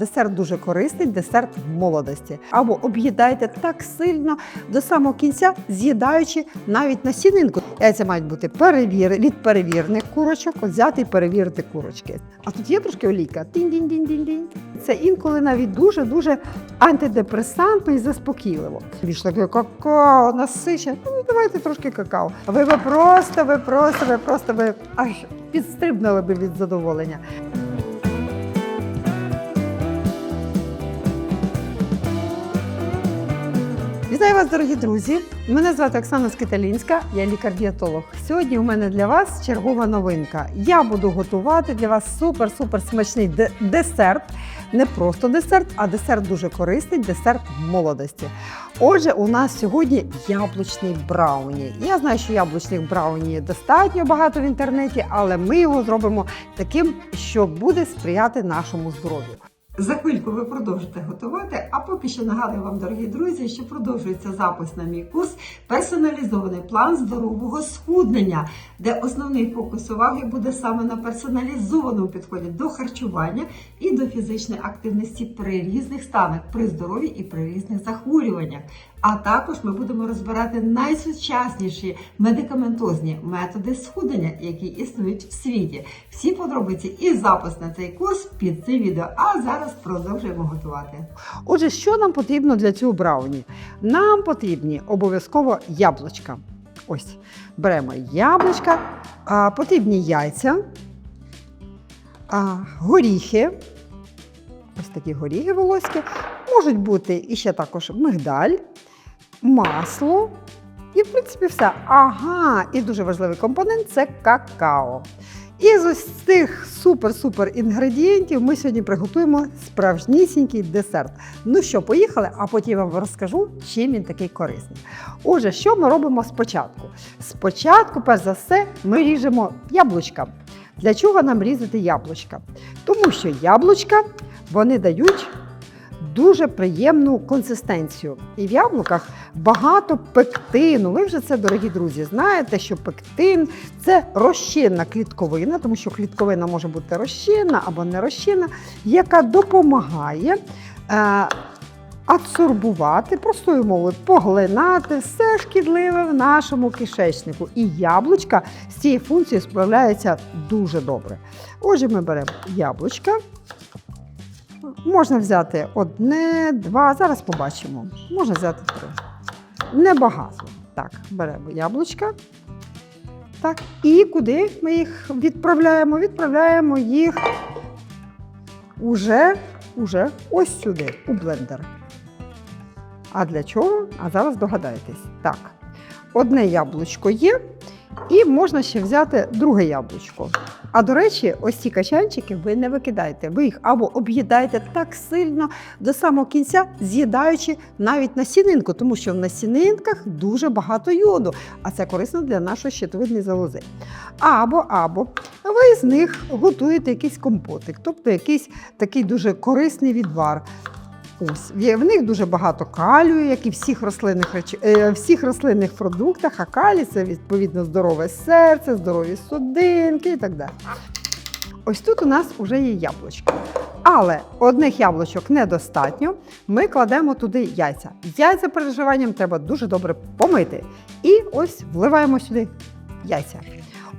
Десерт дуже корисний, десерт в молодості. Або об'їдайте так сильно до самого кінця, з'їдаючи навіть насінинку. Яйця мають бути перевір... від перевірних курочок, взяти і перевірити курочки. А тут є трошки олійка. Тінь-дінь-дінь-дінь-дінь. Це інколи навіть дуже-дуже антидепресантно і заспокійливо. Більш таке какао, насичене. Ну, давайте трошки какао. Ви би просто, ви просто, ви просто ви аж підстрибнули би від задоволення. Вітаю вас, дорогі друзі! Мене звати Оксана Скиталінська, я лікар-дієтолог. Сьогодні у мене для вас чергова новинка. Я буду готувати для вас супер-супер смачний де- десерт. Не просто десерт, а десерт дуже корисний, десерт молодості. Отже, у нас сьогодні яблучний брауні. Я знаю, що яблучних брауні достатньо багато в інтернеті, але ми його зробимо таким, що буде сприяти нашому здоров'ю. За хвильку ви продовжите готувати. А поки що нагадую вам, дорогі друзі, що продовжується запис на мій курс персоналізований план здорового схуднення, де основний фокус уваги буде саме на персоналізованому підході до харчування і до фізичної активності при різних станах, при здоров'ї і при різних захворюваннях. А також ми будемо розбирати найсучасніші медикаментозні методи схуднення, які існують в світі. Всі подробиці і запис на цей курс під цим відео. А зараз продовжуємо готувати. Отже, що нам потрібно для цього брауні? Нам потрібні обов'язково яблучка. Ось беремо яблучка, потрібні яйця, горіхи. Ось такі горіхи волоські. Можуть бути і ще також мигдаль, масло. І, в принципі, все. Ага, і дуже важливий компонент це какао. І з ось цих супер-супер інгредієнтів ми сьогодні приготуємо справжнісінький десерт. Ну що, поїхали, а потім я вам розкажу, чим він такий корисний. Отже, що ми робимо спочатку? Спочатку, перш за все, ми ріжемо яблучка. Для чого нам різати яблучка? Тому що яблучка вони дають дуже приємну консистенцію. І в яблуках багато пектину. Ви вже це, дорогі друзі, знаєте, що пектин це розчинна клітковина, тому що клітковина може бути розчинна або не розчинна, яка допомагає. Е, Адсорбувати, простою мовою, поглинати все шкідливе в нашому кишечнику. І яблучка з цією функцією справляється дуже добре. Отже, ми беремо яблучка. Можна взяти одне, два, зараз побачимо. Можна взяти три. Небагато. Так, беремо яблучка. Так, і куди ми їх відправляємо? Відправляємо їх уже, уже ось сюди, у блендер. А для чого? А зараз догадаєтесь. Так, одне яблучко є, і можна ще взяти друге яблучко. А до речі, ось ці качанчики ви не викидаєте. Ви їх або об'їдаєте так сильно до самого кінця, з'їдаючи навіть насінинку, тому що в насінинках дуже багато йоду, а це корисно для нашої щитовидної залози. Або, або ви з них готуєте якийсь компотик, тобто якийсь такий дуже корисний відвар. Ось в них дуже багато калію, як і всіх рослинних реч... е, всіх рослинних продуктах. А калій це відповідно здорове серце, здорові судинки і так далі. Ось тут у нас вже є яблучко. Але одних яблучок недостатньо. Ми кладемо туди яйця. Яйця перед вживанням треба дуже добре помити. І ось вливаємо сюди яйця.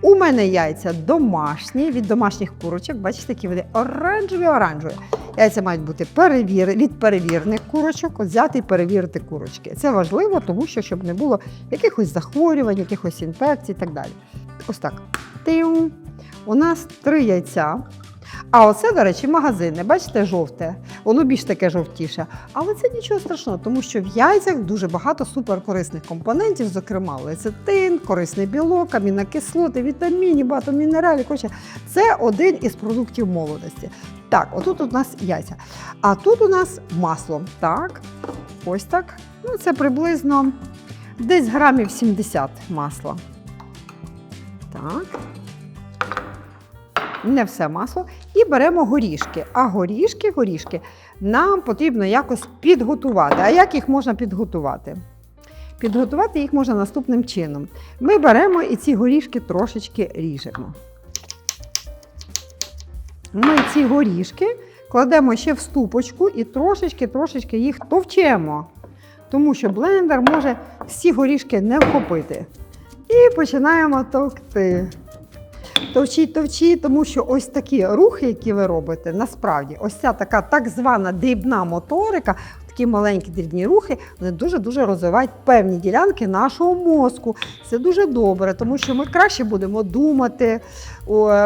У мене яйця домашні від домашніх курочок. Бачите, які вони оранжеві-оранжеві. Яйця мають бути перевір... від перевірних курочок, взяти і перевірити курочки. Це важливо, тому що щоб не було якихось захворювань, якихось інфекцій і так далі. Ось так. Тим. У нас три яйця. А оце, до речі, магазинне, бачите, жовте, воно більш таке жовтіше. Але це нічого страшного, тому що в яйцях дуже багато суперкорисних компонентів, зокрема лецитин, корисний білок, амінокислоти, вітамінів, багато мінералів. Коротше, це один із продуктів молодості. Так, отут у нас яйця. А тут у нас масло. Так, ось так. Ну, це приблизно десь грамів 70 масла. Так. Не все масло. І беремо горішки. А горішки, горішки нам потрібно якось підготувати. А як їх можна підготувати? Підготувати їх можна наступним чином. Ми беремо і ці горішки трошечки ріжемо. Ми ці горішки кладемо ще в ступочку і трошечки-трошечки їх товчемо. Тому що блендер може всі горішки не вхопити. І починаємо товкти. Товчіть, товчіть, тому що ось такі рухи, які ви робите, насправді, ось ця така так звана дрібна моторика, такі маленькі дрібні рухи, вони дуже-дуже розвивають певні ділянки нашого мозку. Це дуже добре, тому що ми краще будемо думати,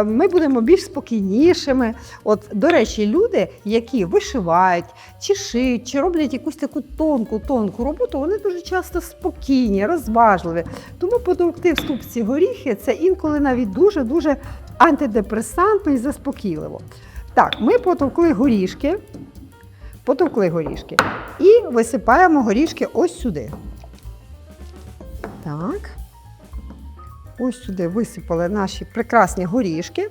ми будемо більш спокійнішими. От, до речі, люди, які вишивають, чи шиють, чи роблять якусь таку тонку, тонку роботу, вони дуже часто спокійні, розважливі. Тому потовкти в ступці горіхи це інколи навіть дуже-дуже антидепресантно і заспокійливо. Так, ми потовкли горішки, потовкли горішки і висипаємо горішки ось сюди. Так. Ось сюди висипали наші прекрасні горішки.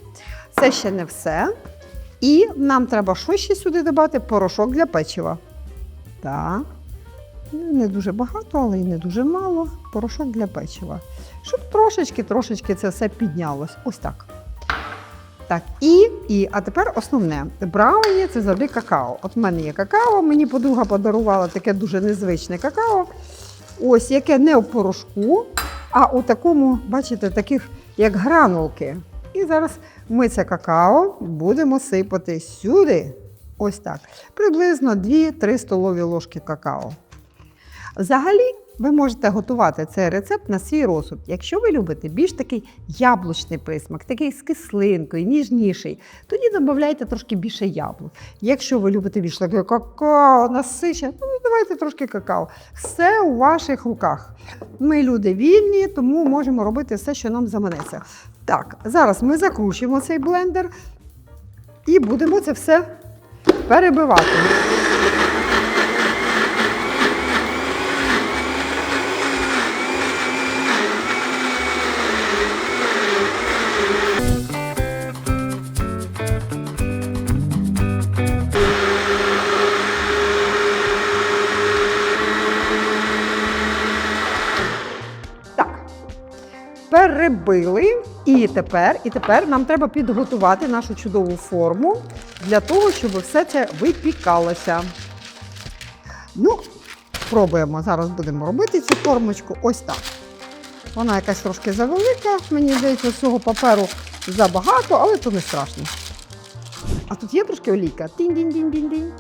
Це ще не все. І нам треба що ще сюди додати? Порошок для печива. Так. Не дуже багато, але й не дуже мало. Порошок для печива. Щоб трошечки-трошечки це все піднялось. Ось так. Так, і, і, а тепер основне. Брауні це завжди какао. От в мене є какао, мені подруга подарувала таке дуже незвичне какао. Ось яке не у порошку, а у такому, бачите, таких як гранулки. І зараз ми це какао будемо сипати сюди. Ось так. Приблизно 2-3 столові ложки какао. Взагалі, ви можете готувати цей рецепт на свій розсуд. Якщо ви любите більш такий яблучний присмак, такий з кислинкою, ніжніший, тоді додавайте трошки більше яблук. Якщо ви любите більш таке какао, насичене, ну давайте трошки какао. Все у ваших руках. Ми люди вільні, тому можемо робити все, що нам заманеться. Так, зараз ми закручуємо цей блендер і будемо це все перебивати. Перебили. І тепер, і тепер нам треба підготувати нашу чудову форму для того, щоб все це випікалося. Ну, спробуємо. Зараз будемо робити цю формочку ось так. Вона якась трошки завелика, мені здається, цього паперу забагато, але то не страшно. А тут є трошки олійка. Тінь-дінь-дінь-дінь-дінь.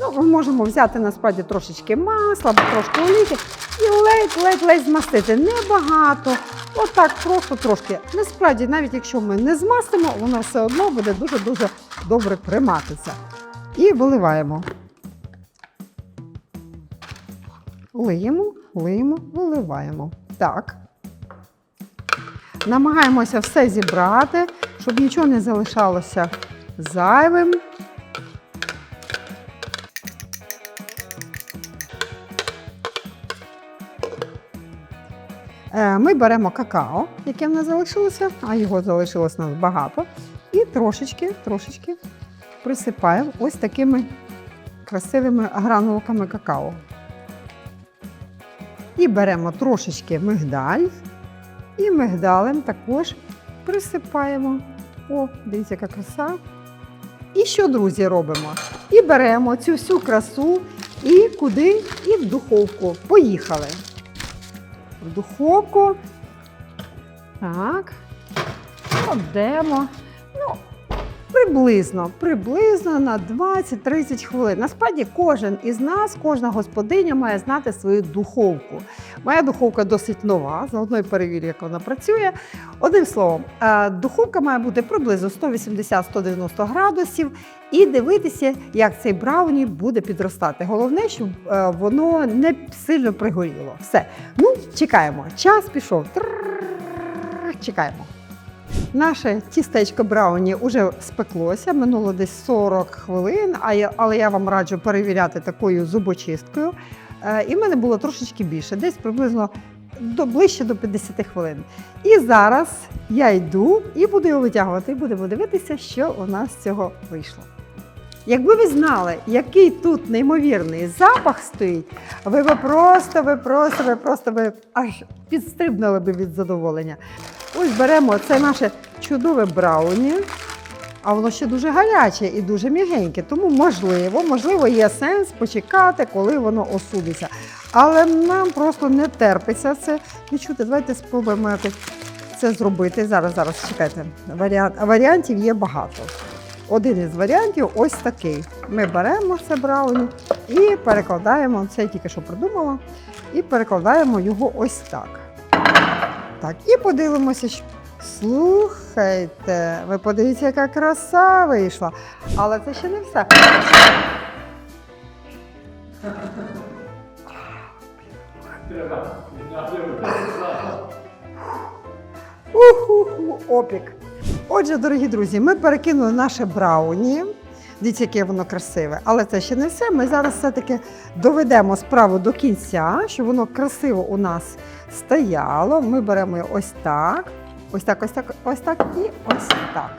Ну, ми можемо взяти насправді трошечки масла або трошки олійки і ледь-ледь-ледь змастити. Небагато. Отак, просто трошки. Насправді, навіть якщо ми не змастимо, воно все одно буде дуже-дуже добре триматися. І виливаємо. Лиємо, лиємо, виливаємо. Так. Намагаємося все зібрати, щоб нічого не залишалося зайвим. Ми беремо какао, яке в нас залишилося, а його залишилось у нас багато. І трошечки, трошечки присипаємо ось такими красивими гранулками какао. І беремо трошечки мигдаль. І мигдалем також присипаємо. О, дивіться, яка краса. І що, друзі, робимо? І беремо цю всю красу і куди? І в духовку. Поїхали. В духовку. Так. Кладемо. Приблизно, приблизно на 20-30 хвилин. Насправді кожен із нас, кожна господиня має знати свою духовку. Моя духовка досить нова, заодно і перевірю, як вона працює. Одним словом, е, духовка має бути приблизно 180-190 градусів і дивитися, як цей брауні буде підростати. Головне, щоб е, воно не сильно пригоріло. Все. Ну, чекаємо. Час пішов. Чекаємо. Наше тістечко брауні вже спеклося, минуло десь 40 хвилин, але я вам раджу перевіряти такою зубочисткою. Е, і в мене було трошечки більше, десь приблизно до, ближче до 50 хвилин. І зараз я йду і буду його витягувати, і будемо дивитися, що у нас з цього вийшло. Якби ви знали, який тут неймовірний запах стоїть, ви би просто, ви просто, ви просто ви аж підстрибнули би від задоволення. Ось беремо це наше чудове брауні. а воно ще дуже гаряче і дуже м'ягеньке. Тому можливо, можливо, є сенс почекати, коли воно осудиться. Але нам просто не терпиться це відчути. Давайте спробуємо це зробити. Зараз, зараз чекайте. Варіант, варіантів є багато. Один із варіантів ось такий. Ми беремо це брауні і перекладаємо, це я тільки що придумала, і перекладаємо його ось так. Так, і подивимося, що. Слухайте, ви подивіться, яка краса вийшла. Але це ще не все. Уху, опік. Отже, дорогі друзі, ми перекинули наше брауні. Дивіться, яке воно красиве. Але це ще не все. Ми зараз все-таки доведемо справу до кінця, щоб воно красиво у нас стояло. Ми беремо ось так, ось так, ось так, ось так і ось так.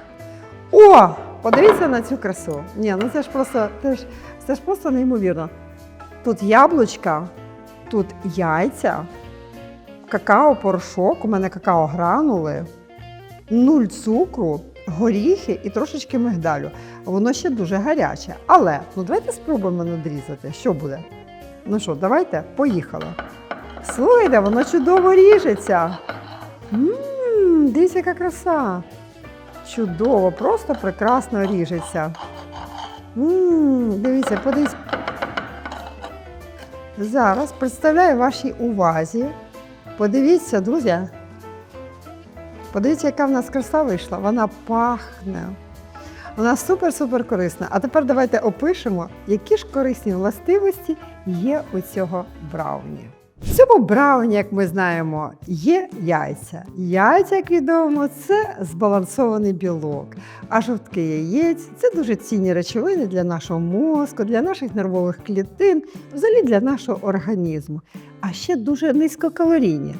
О! Подивіться на цю красу. Ні, ну це ж просто, це ж, це ж просто неймовірно. Тут яблучка, тут яйця, какао-порошок, у мене какао-гранули, нуль цукру, горіхи і трошечки мигдалю. Воно ще дуже гаряче. Але ну давайте спробуємо надрізати. Що буде? Ну що, давайте, поїхали. Слухайте, воно чудово ріжеться. Мм, дивіться, яка краса. Чудово, просто прекрасно ріжеться. Мм, дивіться, подивіться. Зараз представляю вашій увазі. Подивіться, друзі. Подивіться, яка в нас краса вийшла. Вона пахне. Вона супер-супер корисна. А тепер давайте опишемо, які ж корисні властивості є у цього брауні. В цьому брауні, як ми знаємо, є яйця. Яйця, як відомо, це збалансований білок. А жовтки яєць це дуже цінні речовини для нашого мозку, для наших нервових клітин, взагалі для нашого організму. А ще дуже низькокалорійні.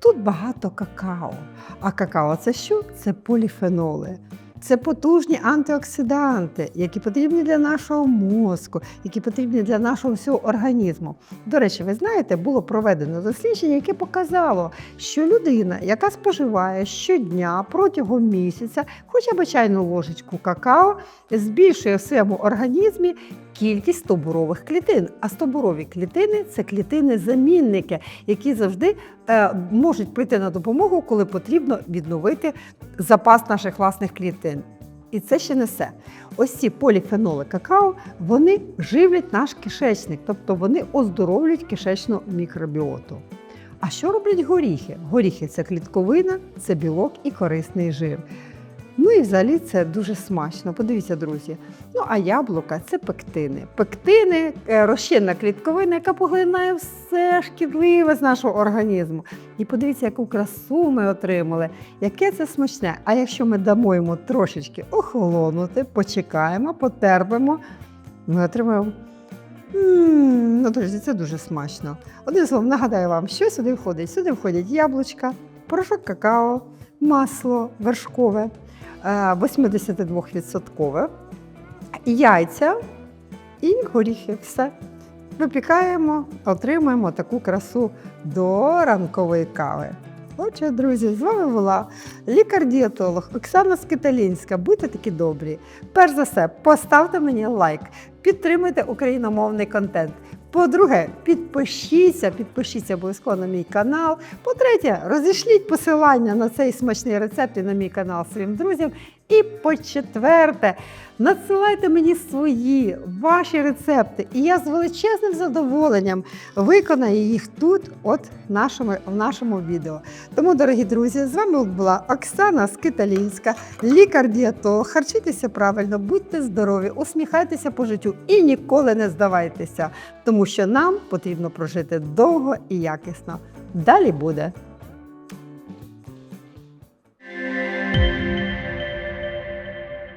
Тут багато какао. А какао це що? Це поліфеноли. Це потужні антиоксиданти, які потрібні для нашого мозку, які потрібні для нашого всього організму. До речі, ви знаєте, було проведено дослідження, яке показало, що людина, яка споживає щодня протягом місяця хоча б чайну ложечку какао, збільшує в своєму організмі кількість стобурових клітин. А стобурові клітини це клітини-замінники, які завжди е, можуть прийти на допомогу, коли потрібно відновити запас наших власних клітин. І це ще не все. Ось ці поліфеноли какао вони живлять наш кишечник, тобто вони оздоровлюють кишечну мікробіоту. А що роблять горіхи? Горіхи це клітковина, це білок і корисний жир. Ну і взагалі це дуже смачно. Подивіться, друзі. Ну а яблука це пектини. Пектини е, розчинна клітковина, яка поглинає все шкідливе з нашого організму. І подивіться, яку красу ми отримали, яке це смачне. А якщо ми дамо йому трошечки охолонути, почекаємо, потерпимо, ми отримаємо. М, Ну, друзі, це дуже смачно. Одним словом, нагадаю вам, що сюди входить. Сюди входять яблучка, порошок какао, масло вершкове, 82%, яйця і горіхи. Все. Випікаємо, отримуємо таку красу до ранкової кави. Отже, друзі, з вами була лікар-дієтолог Оксана Скиталінська. Будьте такі добрі. Перш за все, поставте мені лайк, підтримуйте україномовний контент. По-друге, підпишіться, підпишіться обов'язково на мій канал. По-третє, розішліть посилання на цей смачний рецепт і на мій канал своїм друзям. І по-четверте, надсилайте мені свої ваші рецепти, і я з величезним задоволенням виконаю їх тут, от нашому, в нашому відео. Тому, дорогі друзі, з вами була Оксана Скиталінська, лікар-дієтолог. Харчуйтеся правильно, будьте здорові, усміхайтеся по життю і ніколи не здавайтеся, тому що нам потрібно прожити довго і якісно. Далі буде.